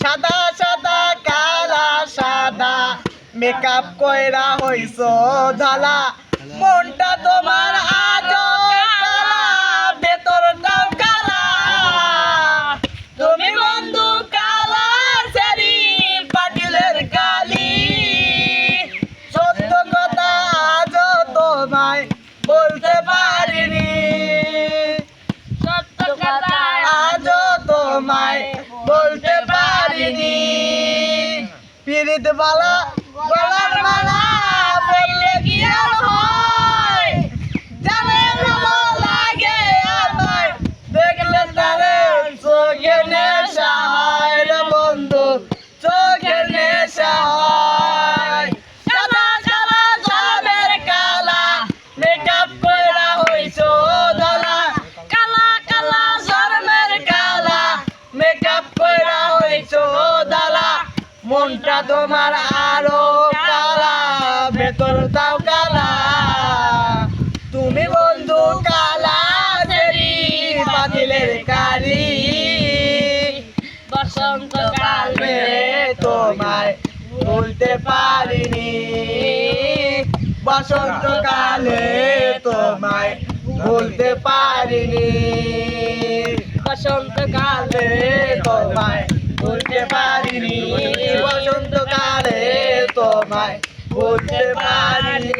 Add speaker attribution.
Speaker 1: সাদা সাদা কালা সাদা। মেকআপ কইরা হইছো ধালা মনটা তোমার বালা মনটা তোমার আরও কালা ভেতরটাও কালা। তুমি বন্ধু কালা দেরি বাতিলের কালি।
Speaker 2: বসন্ত কালে
Speaker 1: তোমায় বলতে পারিনি। বসন্ত কালে তোমায় বলতে পারিনি।
Speaker 2: বসন্ত কালে
Speaker 1: তোমায় বলতে পারিনি। তোমায় বলতে পারিনি।